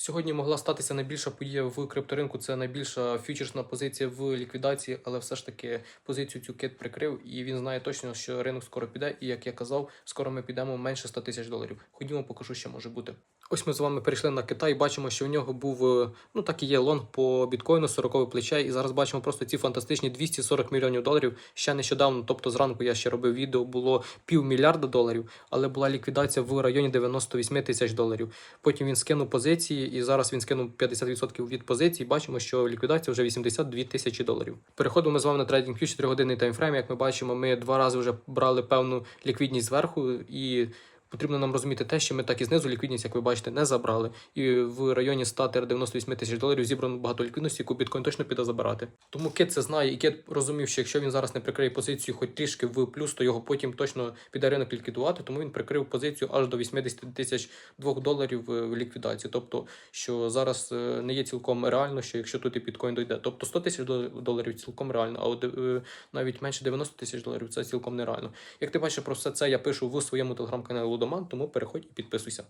Сьогодні могла статися найбільша подія в крипторинку. Це найбільша фьючерсна позиція в ліквідації, але все ж таки позицію цю кит прикрив, і він знає точно, що ринок скоро піде. І як я казав, скоро ми підемо менше 100 тисяч доларів. Ходімо, покажу, що може бути. Ось ми з вами перейшли на Китай. Бачимо, що у нього був е, ну так і є лонг по біткоїну 40 плече. І зараз бачимо просто ці фантастичні 240 мільйонів доларів. Ще нещодавно, тобто зранку я ще робив відео, було півмільярда доларів, але була ліквідація в районі 98 тисяч доларів. Потім він скинув позиції, і зараз він скинув 50% від позицій. Бачимо, що ліквідація вже 82 тисячі доларів. Переходимо з вами на TradingView 4 годинний таймфрейм. Як ми бачимо, ми два рази вже брали певну ліквідність зверху і. Потрібно нам розуміти те, що ми так і знизу ліквідність, як ви бачите, не забрали. І в районі 100-98 тисяч доларів зібрано багато ліквідності, яку біткоін точно піде забирати. Тому кит це знає, і кит розумів, що якщо він зараз не прикриє позицію хоч трішки в плюс, то його потім точно піде ринок ліквідувати. Тому він прикрив позицію аж до 80 тисяч 2 доларів в ліквідації. Тобто, що зараз е, не є цілком реально, що якщо тут і біткоін дойде. Тобто 100 тисяч доларів цілком реально, а от е, навіть менше 90 тисяч доларів це цілком нереально. Як ти бачиш, про все це я пишу в своєму телеграм-каналі Лудоман, тому переходь і підписуйся.